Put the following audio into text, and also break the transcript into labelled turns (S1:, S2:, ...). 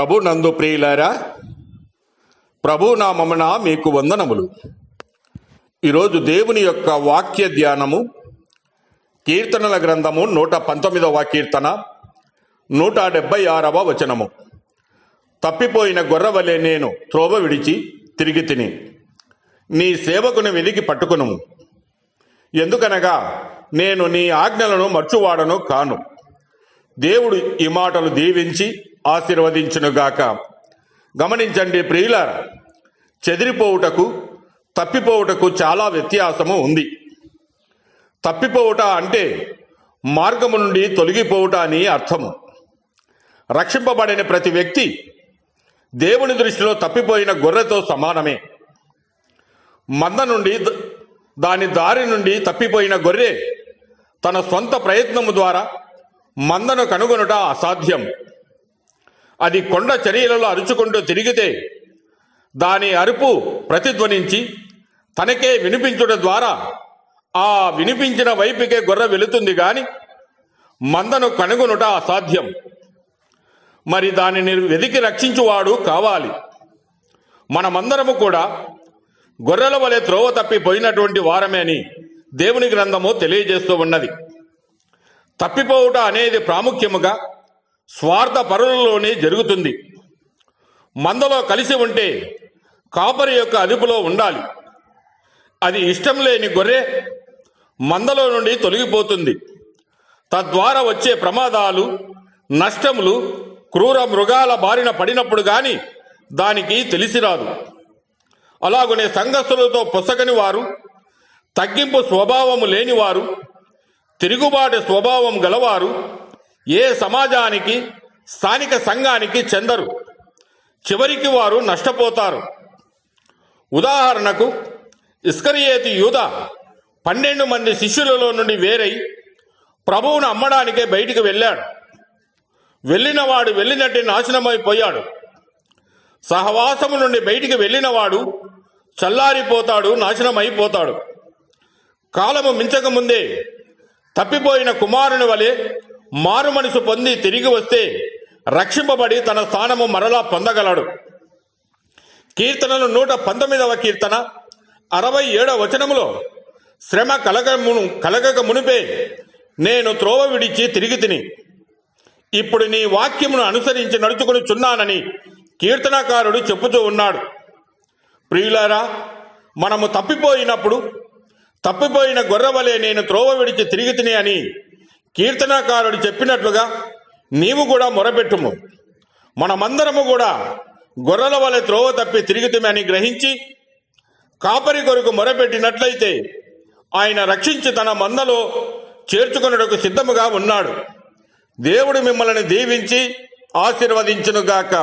S1: ప్రభు నందు ప్రియులారా ప్రభు నామమున మీకు వందనములు. ఈరోజు దేవుని యొక్క వాక్య ధ్యానము కీర్తనల గ్రంథము నూట పంతొమ్మిదవ కీర్తన నూట డెబ్బై ఆరవ వచనము. తప్పిపోయిన గొర్రవలే నేను త్రోవ విడిచి తిరిగి తిని నీ సేవకుని వెలికి పట్టుకును ఎందుకనగా నేను నీ ఆజ్ఞలను మర్చువాడను కాను. దేవుడు ఈ మాటలు దీవించి ఆశీర్వదించునుగాక. గమనించండి ప్రియులార చెదిరిపోవుటకు తప్పిపోవుటకు చాలా వ్యత్యాసము ఉంది. తప్పిపోవుట అంటే మార్గము నుండి తొలగిపోవుట అని అర్థము. రక్షింపబడిన ప్రతి వ్యక్తి దేవుని దృష్టిలో తప్పిపోయిన గొర్రెతో సమానమే. మంద నుండి దాని దారి నుండి తప్పిపోయిన గొర్రె తన సొంత ప్రయత్నము ద్వారా మందను కనుగొనుట అసాధ్యం. అది కొండ చర్యలలో అరుచుకుంటూ తిరిగితే దాని అరుపు ప్రతిధ్వనించి తనకే వినిపించుట ద్వారా ఆ వినిపించిన వైపుకే గొర్రె వెళుతుంది గాని మందను కనుగొనుట అసాధ్యం. మరి దానిని వెదికి రక్షించువాడు కావాలి. మనమందరము కూడా గొర్రెల వలె త్రోవ తప్పిపోయినటువంటి వారమే అని దేవుని గ్రంథము తెలియజేస్తూ ఉన్నది. తప్పిపోవుట అనేది ప్రాముఖ్యముగా స్వార్థ పరులలోనే జరుగుతుంది. మందలో కలిసి ఉంటే కాపరి యొక్క అదుపులో ఉండాలి. అది ఇష్టం లేని గొర్రె మందలో నుండి తొలగిపోతుంది. తద్వారా వచ్చే ప్రమాదాలు నష్టములు క్రూర మృగాల బారిన పడినప్పుడు గాని దానికి తెలిసిరాదు. అలాగనే సంఘస్థులతో పొసగని వారు తగ్గింపు స్వభావము లేనివారు తిరుగుబాటు స్వభావం గలవారు ఏ సమాజానికి స్థానిక సంఘానికి చెందరు. చివరికి వారు నష్టపోతారు. ఉదాహరణకు ఇస్కరియేతి యూద పన్నెండు మంది శిష్యులలో నుండి వేరై ప్రభువును అమ్మడానికే బయటికి వెళ్ళాడు. వెళ్ళినవాడు వెళ్ళినట్టు నాశనమైపోయాడు. సహవాసము నుండి బయటికి వెళ్ళినవాడు చల్లారిపోతాడు నాశనమైపోతాడు. కాలము మించకముందే తప్పిపోయిన కుమారుని వలె మారు మనసు పొంది తిరిగి వస్తే రక్షింపబడి తన స్థానము మరలా పొందగలడు. కీర్తనలు నూట పంతొమ్మిదవ కీర్తన అరవై ఏడవ వచనములో శ్రమ కలగమును కలగక మునిపే నేను త్రోవ విడిచి తిరిగి తిని ఇప్పుడు నీ వాక్యమును అనుసరించి నడుచుకుని చున్నానని కీర్తనకారుడు చెప్పుతూ ఉన్నాడు. ప్రియులారా మనము తప్పిపోయినప్పుడు తప్పిపోయిన గొర్రెవలే నేను త్రోవ విడిచి తిరిగి తిని అని కీర్తనకారుడు చెప్పినట్లుగా నీవు కూడా మొరపెట్టుము. మనమందరము కూడా గొర్రెల వలె త్రోవ తప్పి తిరిగితిమి అని గ్రహించి కాపరి కొరకు మొరపెట్టినట్లయితే ఆయన రక్షించి తన మందలో చేర్చుకొనుటకు సిద్ధముగా ఉన్నాడు. దేవుడు మిమ్మల్ని దీవించి ఆశీర్వదించునుగాక.